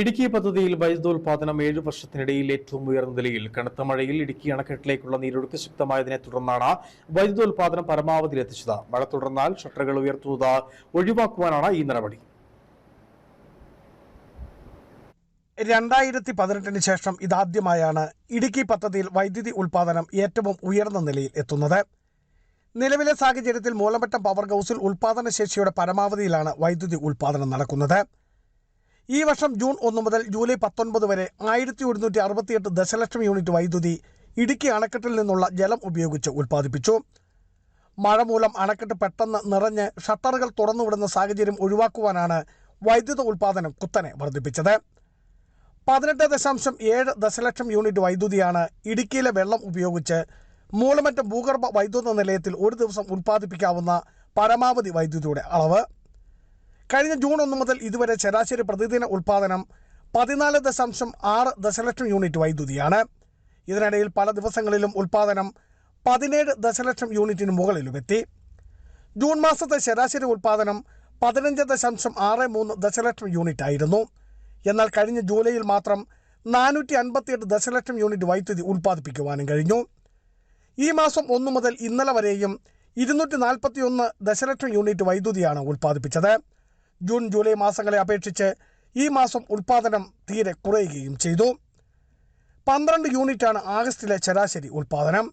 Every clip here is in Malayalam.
ഇടുക്കി പദ്ധതിയിൽ വൈദ്യുതോൽപാദനം ഏഴു വർഷത്തിനിടയിൽ ഏറ്റവും ഉയർന്ന നിലയിൽ. കനത്ത മഴയിൽ ഇടുക്കി അണക്കെട്ടിലേക്കുള്ള നീരൊഴുക്ക് ശക്തമായതിനെ തുടർന്നാണ് വൈദ്യുതോൽപാദനം പരമാവധിയിലെത്തിച്ചത് മഴ തുടർന്നാൽ ഷട്ടറുകൾ ഉയർത്തുന്നത് ഒഴിവാക്കുവാനാണ് ഈ നടപടി. രണ്ടായിരത്തി പതിനെട്ടിന് ശേഷം ഇതാദ്യമായാണ് ഇടുക്കി പദ്ധതിയിൽ വൈദ്യുതി ഉൽപാദനം ഏറ്റവും ഉയർന്ന നിലയിൽ എത്തുന്നത്. നിലവിലെ സാഹചര്യത്തിൽ മൂലമറ്റം പവർ ഹൗസിൽ ഉൽപാദന ശേഷിയുടെ പരമാവധിയിലാണ് വൈദ്യുതി ഉൽപാദനം നടക്കുന്നത്. ഈ വർഷം ജൂൺ ഒന്ന് മുതൽ ജൂലൈ പത്തൊൻപത് വരെ ആയിരത്തി ഒരുന്നൂറ്റി അറുപത്തിയെട്ട് ദശലക്ഷം യൂണിറ്റ് വൈദ്യുതി ഇടുക്കി അണക്കെട്ടിൽ നിന്നുള്ള ജലം ഉപയോഗിച്ച് ഉൽപ്പാദിപ്പിച്ചു. മഴ മൂലം അണക്കെട്ട് പെട്ടെന്ന് നിറഞ്ഞ് ഷട്ടറുകൾ തുറന്നുവിടുന്ന സാഹചര്യം ഒഴിവാക്കുവാനാണ് വൈദ്യുത ഉൽപാദനം കുത്തനെ വർദ്ധിപ്പിച്ചത്. പതിനെട്ട് ദശാംശം ഏഴ് ദശലക്ഷം യൂണിറ്റ് വൈദ്യുതിയാണ് ഇടുക്കിയിലെ വെള്ളം ഉപയോഗിച്ച് മൂലമറ്റം ഭൂഗർഭ വൈദ്യുത നിലയത്തിൽ ഒരു ദിവസം ഉൽപ്പാദിപ്പിക്കാവുന്ന പരമാവധി വൈദ്യുതിയുടെ അളവ്. കഴിഞ്ഞ ജൂൺ ഒന്ന് മുതൽ ഇതുവരെ ശരാശരി പ്രതിദിന ഉൽപ്പാദനം പതിനാല് ദശാംശം ആറ് ദശലക്ഷം യൂണിറ്റ് വൈദ്യുതിയാണ്. ഇതിനിടയിൽ പല ദിവസങ്ങളിലും ഉൽപ്പാദനം പതിനേഴ് ദശലക്ഷം യൂണിറ്റിന് മുകളിലുമെത്തി. ജൂൺ മാസത്തെ ശരാശരി ഉൽപ്പാദനം പതിനഞ്ച് ദശാംശം ആറ് മൂന്ന് ദശലക്ഷം യൂണിറ്റ് ആയിരുന്നു. എന്നാൽ കഴിഞ്ഞ ജൂലൈയിൽ മാത്രം നാനൂറ്റി അൻപത്തിയെട്ട് ദശലക്ഷം യൂണിറ്റ് വൈദ്യുതി ഉൽപ്പാദിപ്പിക്കുവാനും കഴിഞ്ഞു. ഈ മാസം ഒന്നു മുതൽ ഇന്നലെ വരെയും ഇരുന്നൂറ്റി നാൽപ്പത്തിയൊന്ന് ദശലക്ഷം യൂണിറ്റ് വൈദ്യുതിയാണ് ഉൽപ്പാദിപ്പിച്ചത്. ജൂൺ ജൂലൈ മാസങ്ങളെ അപേക്ഷിച്ച് ഈ മാസം ഉൽപ്പാദനം തീരെ കുറയുകയും ചെയ്തു. പന്ത്രണ്ട് യൂണിറ്റാണ് ആഗസ്റ്റിലെ ശരാശരി ഉൽപ്പാദനം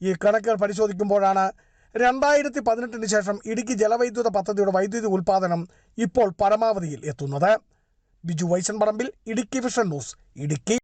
ഈ കണക്കുകൾ പരിശോധിക്കുമ്പോഴാണ് രണ്ടായിരത്തി പതിനെട്ടിന് ശേഷം ഇടുക്കി ജലവൈദ്യുത പദ്ധതിയുടെ വൈദ്യുതി ഉൽപ്പാദനം ഇപ്പോൾ പരമാവധിയിൽ എത്തുന്നത്. Biju Vaishan Parambil Idukki vision news Idukki.